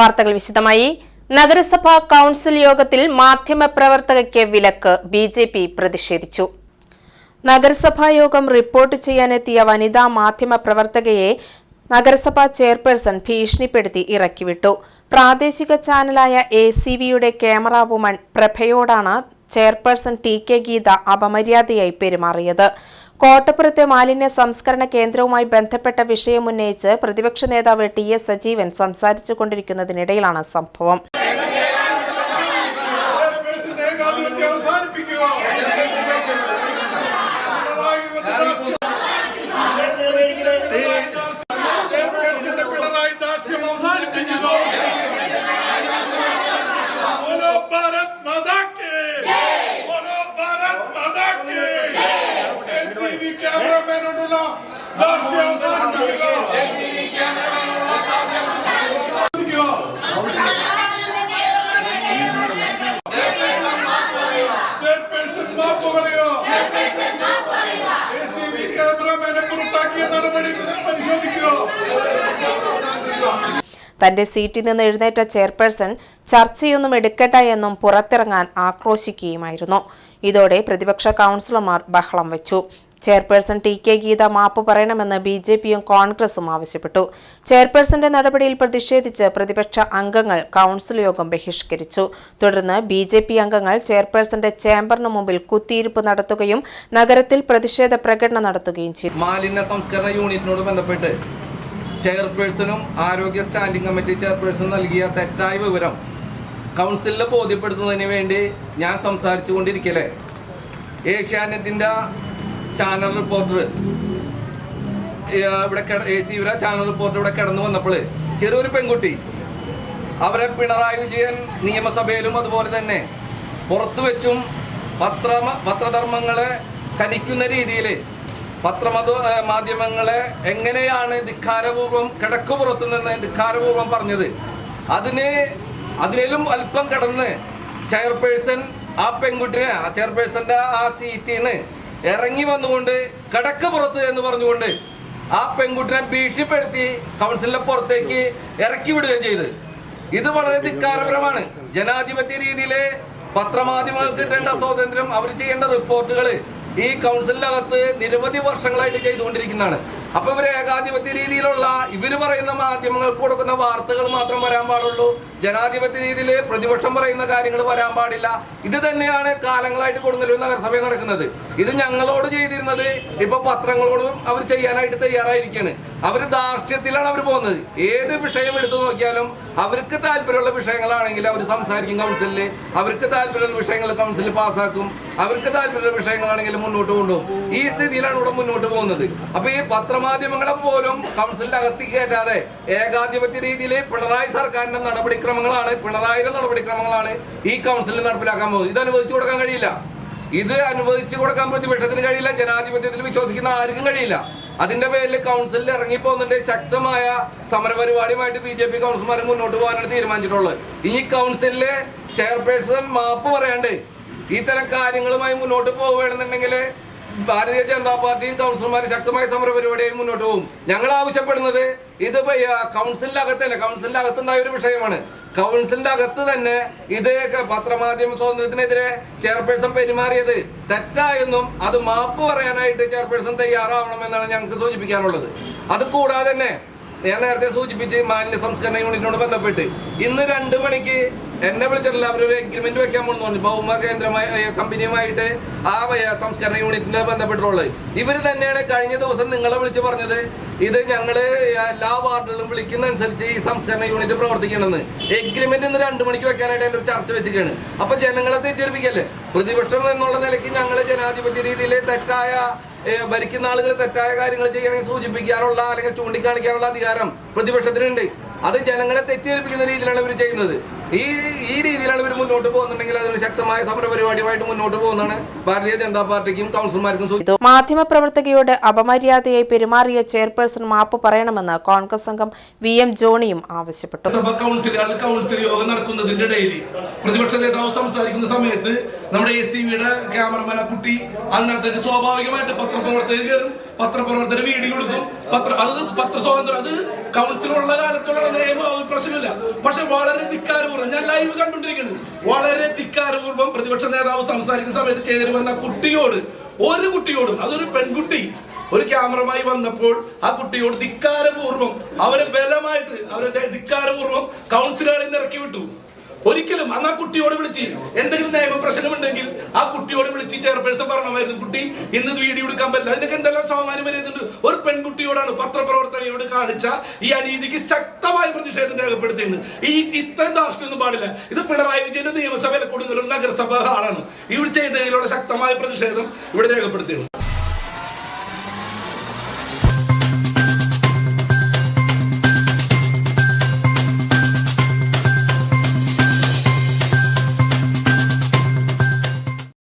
വാർത്തകൾ വിശദമായി. നഗരസഭാ കൗൺസിൽ യോഗത്തിൽ മാധ്യമപ്രവർത്തകയ്ക്ക് വിലക്ക് ബി ജെ പി പ്രതിഷേധിച്ചു. നഗരസഭാ യോഗം റിപ്പോർട്ട് ചെയ്യാനെത്തിയ വനിതാ മാധ്യമ പ്രവർത്തകയെ നഗരസഭാ ചെയർപേഴ്സൺ ഭീഷണിപ്പെടുത്തി ഇറക്കിവിട്ടു. പ്രാദേശിക ചാനലായ എ സി വിയുടെ ക്യാമറ വുമൺ പ്രഭയോടാണ് ചെയർപേഴ്സൺ ടി കെ ഗീത അപമര്യാദയായി പെരുമാറിയത്. കോട്ടപ്പുറത്തെ മാലിന്യ സംസ്കരണ കേന്ദ്രവുമായി ബന്ധപ്പെട്ട വിഷയം ഉന്നയിച്ച് പ്രതിപക്ഷ നേതാവ് ടി എസ് സജീവൻ സംസാരിച്ചു കൊണ്ടിരിക്കുന്നതിനിടയിലാണ് സംഭവം. തന്റെ സീറ്റിൽ നിന്ന് എഴുന്നേറ്റ ചെയർപേഴ്സൺ ചർച്ചയൊന്നും എടുക്കട്ടെ എന്നും പുറത്തിറങ്ങാൻ ആക്രോശിക്കുകയുമായിരുന്നു. ഇതോടെ പ്രതിപക്ഷ കൗൺസിലർമാർ ബഹളം വെച്ചു. ചെയർപേഴ്സൺ ടി കെ ഗീത മാപ്പ് പറയണമെന്ന് ബി ജെ പിയും കോൺഗ്രസും ആവശ്യപ്പെട്ടു. ചെയർപേഴ്സന്റെ നടപടിയിൽ പ്രതിഷേധിച്ച് പ്രതിപക്ഷ അംഗങ്ങൾ കൗൺസിൽ യോഗം ബഹിഷ്കരിച്ചു. തുടർന്ന് ബി ജെ പി അംഗങ്ങൾ ചെയർപേഴ്സന്റെ ചേംബറിന് മുമ്പിൽ കുത്തിയിരിപ്പ് നടത്തുകയും നഗരത്തിൽ പ്രതിഷേധ പ്രകടനം നടത്തുകയും ചെയ്തു. മാലിന്യ സംസ്കരണ യൂണിറ്റിനോട് ബന്ധപ്പെട്ട് ചെയർപേഴ്സണും ആരോഗ്യ സ്റ്റാൻഡിംഗ് കമ്മിറ്റി ചെയർപേഴ്സൺ നൽകിയ തെറ്റായ വിവരം കൗൺസിലിൽ ബോധ്യപ്പെടുത്തുന്നതിന് വേണ്ടി ഞാൻ സംസാരിച്ചു കൊണ്ടിരിക്കലേ ഏഷ്യാനെറ്റിന്റെ ചാനൽ റിപ്പോർട്ടർ. ഇവിടെ A C V channel reporter ഇവിടെ കിടന്നു വന്നപ്പോൾ ചെറിയൊരു പെൺകുട്ടി അവരെ പിണറായി വിജയൻ നിയമസഭയിലും അതുപോലെ തന്നെ പുറത്തു വെച്ചും പത്ര പത്രധർമ്മങ്ങളെ കനിക്കുന്ന രീതിയിൽ പത്രമത മാധ്യമങ്ങളെ എങ്ങനെയാണ് ധിക്കാരപൂർവം കിടക്കുപുറത്ത് നിന്ന് ധിക്കാരപൂർവം പറഞ്ഞത്? അതിന് അതിലും അല്പം കടന്ന് ചെയർപേഴ്സൺ ആ പെൺകുട്ടിനെ ആ ചെയർപേഴ്സന്റെ ആ സീറ്റിൽ നിന്ന് ഇറങ്ങി വന്നുകൊണ്ട് കിടക്കുപുറത്ത് എന്ന് പറഞ്ഞുകൊണ്ട് ആ പെൺകുട്ടിനെ ഭീഷണിപ്പെടുത്തി കൗൺസിലിന്റെ പുറത്തേക്ക് ഇറക്കി വിടുകയും ചെയ്ത്. ഇത് വളരെ ധിക്കാരപരമാണ്. ജനാധിപത്യ രീതിയിലെ പത്രമാധ്യമങ്ങൾക്ക് കിട്ടേണ്ട സ്വാതന്ത്ര്യം അവർ ചെയ്യേണ്ട റിപ്പോർട്ടുകൾ ഈ കൗൺസിലിനകത്ത് നിരവധി വർഷങ്ങളായിട്ട് ചെയ്തുകൊണ്ടിരിക്കുന്നതാണ്. അപ്പൊ ഇവർ ഏകാധിപത്യ രീതിയിലുള്ള ഇവർ പറയുന്ന മാധ്യമങ്ങൾക്ക് കൊടുക്കുന്ന വാർത്തകൾ മാത്രം വരാൻ പാടുള്ളൂ. ജനാധിപത്യ രീതിയിൽ പ്രതിപക്ഷം പറയുന്ന കാര്യങ്ങൾ വരാൻ പാടില്ല. ഇത് തന്നെയാണ് കാലങ്ങളായിട്ട് കൊടുങ്ങല്ലൂർ നഗരസഭയിൽ നടക്കുന്നത്. ഇത് ഞങ്ങളോട് ചെയ്തിരുന്നത് ഇപ്പൊ പത്രങ്ങളോടും അവർ ചെയ്യാനായിട്ട് തയ്യാറായിരിക്കുകയാണ് അവർ ധാർഷ്ട്യത്തിലാണ് അവർ പോകുന്നത്. ഏത് വിഷയം എടുത്തു നോക്കിയാലും അവർക്ക് താല്പര്യമുള്ള വിഷയങ്ങളാണെങ്കിൽ അവർ സംസാരിക്കും കൗൺസിലിൽ അവർക്ക് താല്പര്യമുള്ള വിഷയങ്ങൾ കൗൺസിൽ പാസ്സാക്കും. അവർക്ക് താല്പര്യമുള്ള വിഷയങ്ങളാണെങ്കിൽ മുന്നോട്ട് കൊണ്ടുപോകും. ഈ സ്ഥിതിയിലാണ് ഇവിടെ മുന്നോട്ട് പോകുന്നത്. അപ്പൊ ഈ പത്രമാധ്യമങ്ങളെ പോലും കൗൺസിലിന്റെ അകത്ത് കയറ്റാതെ ഏകാധിപത്യ രീതിയിൽ പിണറായി സർക്കാരിന്റെ നടപടിക്രമങ്ങളാണ് പിണറായിയുടെ നടപടിക്രമങ്ങളാണ് ഈ കൗൺസിലിൽ നടപ്പിലാക്കാൻ പോകുന്നത്. ഇത് അനുവദിച്ചു കൊടുക്കാൻ കഴിയില്ല. ഇത് അനുവദിച്ചു കൊടുക്കാൻ പ്രതിപക്ഷത്തിന് കഴിയില്ല. ജനാധിപത്യത്തിൽ വിശ്വസിക്കുന്ന ആർക്കും കഴിയില്ല. അതിന്റെ പേരിൽ കൗൺസിലിൽ ഇറങ്ങിപ്പോകുന്നുണ്ട്. ശക്തമായ സമരപരിപാടിയുമായിട്ട് ബി ജെ പി കൗൺസിലർമാർ മുന്നോട്ട് പോകാനാണ് തീരുമാനിച്ചിട്ടുള്ളത്. ഈ കൗൺസിലിലെ ചെയർപേഴ്സൺ മാപ്പ് പറയാണ്ട് ഇത്തരം കാര്യങ്ങളുമായി മുന്നോട്ട് പോവുകയാണെന്നുണ്ടെങ്കിൽ ഭാരതീയ ജനതാ പാർട്ടിയും കൗൺസിലർമാരും ശക്തമായ സമര പരിപാടിയായി മുന്നോട്ട് പോകും. ഞങ്ങൾ ആവശ്യപ്പെടുന്നത് ഇത് കൗൺസിലിന്റെ അകത്ത് തന്നെ കൗൺസിലിന്റെ അകത്തുണ്ടായ ഒരു വിഷയമാണ്. കൗൺസിലിന്റെ അകത്ത് തന്നെ ഇത് പത്രമാധ്യമ സ്വാതന്ത്ര്യത്തിനെതിരെ ചെയർപേഴ്സൺ പെരുമാറിയത് തെറ്റായെന്നും അത് മാപ്പ് പറയാനായിട്ട് ചെയർപേഴ്സൺ തയ്യാറാവണമെന്നാണ് ഞങ്ങൾക്ക് സൂചിപ്പിക്കാനുള്ളത്. അത് കൂടാതെ തന്നെ ഞാൻ നേരത്തെ സൂചിപ്പിച്ച് മാലിന്യ സംസ്കരണ യൂണിറ്റിനോട് ബന്ധപ്പെട്ട് ഇന്ന് രണ്ട് മണിക്ക് എന്നെ വിളിച്ചിട്ടില്ല. അവരൊരു എഗ്രിമെന്റ് വെക്കാൻ പോകുന്നു ഭൗമ കേന്ദ്രമായ കമ്പനിയുമായിട്ട് ആ സംസ്കരണ യൂണിറ്റിനെ ബന്ധപ്പെട്ടുള്ളത് ഇവർ തന്നെയാണ് കഴിഞ്ഞ ദിവസം നിങ്ങളെ വിളിച്ച് പറഞ്ഞത്. ഇത് ഞങ്ങൾ എല്ലാ വാർഡുകളിലും വിളിക്കുന്ന അനുസരിച്ച് ഈ സംസ്കരണ യൂണിറ്റ് പ്രവർത്തിക്കണമെന്ന്. എഗ്രിമെന്റ് ഇന്ന് രണ്ടു മണിക്ക് വെക്കാനായിട്ട് എന്റെ ഒരു ചർച്ച വെച്ചിരിക്കുകയാണ്. അപ്പൊ ജനങ്ങളെ തെറ്റിദ്ധരിപ്പിക്കല്ലേ? പ്രതിപക്ഷം എന്നുള്ള നിലയ്ക്ക് ഞങ്ങൾ ജനാധിപത്യ രീതിയിലെ തെറ്റായ ഭരിക്കുന്ന ആളുകൾ തെറ്റായ കാര്യങ്ങൾ ചെയ്യണമെങ്കിൽ സൂചിപ്പിക്കാനുള്ള അല്ലെങ്കിൽ ചൂണ്ടിക്കാണിക്കാനുള്ള അധികാരം പ്രതിപക്ഷത്തിനുണ്ട്. അത് ജനങ്ങളെ തെറ്റിദ്ധരിപ്പിക്കുന്ന രീതിയിലാണ് ഇവർ ചെയ്യുന്നത്. ഈ ഈ രീതിയിലാണ് ഇവർ മുന്നോട്ട് പോകുന്നുണ്ടെങ്കിൽ അതൊരു ശക്തമായ സമര പരിപാടിയുമായിട്ട് മുന്നോട്ട് പോകുന്നതാണ് ഭാരതീയ ജനതാ പാർട്ടിക്കും കൗൺസിലർമാർക്കും മാധ്യമ പ്രവർത്തകയോട് മാധ്യമപ്രവർത്തകയോട് അപമര്യാദയായി പെരുമാറിയ ചെയർപേഴ്സൺ മാപ്പ് പറയണമെന്ന് കോൺഗ്രസ് അംഗം വി എം ജോണിയും ആവശ്യപ്പെട്ടു. സഭ കൗൺസിലുകൾ കൗൺസിൽ യോഗം നടക്കുന്നതിന്റെ ഇടയിൽ പ്രതിപക്ഷ നേതാവ് സംസാരിക്കുന്ന സമയത്ത് നമ്മുടെ എ സി വിയുടെ ക്യാമറമാൻ ആ കുട്ടി അതിനകത്തേക്ക് സ്വാഭാവികമായിട്ട് പത്രപ്രവർത്തകർ കയറും പത്രപ്രവർത്തകർ വീഡിയോ കൊടുക്കും. പത്ര അത് പത്ര സ്വാതന്ത്ര്യം അത് കൗൺസിലുള്ള കാലത്തുള്ള നിയമം അത് പ്രശ്നമില്ല. പക്ഷെ വളരെ ധിക്കാരപൂർവം ഞാൻ ലൈവ് കണ്ടുകൊണ്ടിരിക്കുന്നു വളരെ ധിക്കാരപൂർവം പ്രതിപക്ഷ നേതാവ് സംസാരിക്കുന്ന സമയത്ത് കയറി വന്ന കുട്ടിയോട് ഒരു കുട്ടിയോടും അതൊരു പെൺകുട്ടി ഒരു ക്യാമറമായി വന്നപ്പോൾ ആ കുട്ടിയോട് ധിക്കാരപൂർവം അവരെ ബലമായിട്ട് അവരെ ധിക്കാരപൂർവം കൗൺസിലുകളിൽ നിന്ന് ഇറക്കി വിട്ടു. ഒരിക്കലും അന്ന് ആ കുട്ടിയോട് വിളിച്ച് എന്തെങ്കിലും നിയമ പ്രശ്നമുണ്ടെങ്കിൽ ആ കുട്ടിയോട് വിളിച്ച് ചെയർപേഴ്സൺ പറഞ്ഞമായിരുന്നു കുട്ടി ഇന്ന് വീഡിയോ എടുക്കാൻ പറ്റില്ല. അതിനൊക്കെ എന്തെല്ലാം സാമാന്യം വരുന്നുണ്ട്? ഒരു പെൺകുട്ടിയോടാണ് പത്രപ്രവർത്തകയോട് കാണിച്ച ഈ അനീതിക്ക് ശക്തമായ പ്രതിഷേധം രേഖപ്പെടുത്തിയത് ഈ ഇത്തരം ധാർഷ്ട്യമൊന്നും പാടില്ല. ഇത് പിണറായി വിജയന്റെ നിയമസഭയിലെ കൊടുങ്ങല്ലൂർ നഗരസഭ ഹാളാണ്. ഇവിടെ ചെയ്തതിലൂടെ ശക്തമായ പ്രതിഷേധം ഇവിടെ രേഖപ്പെടുത്തിയത്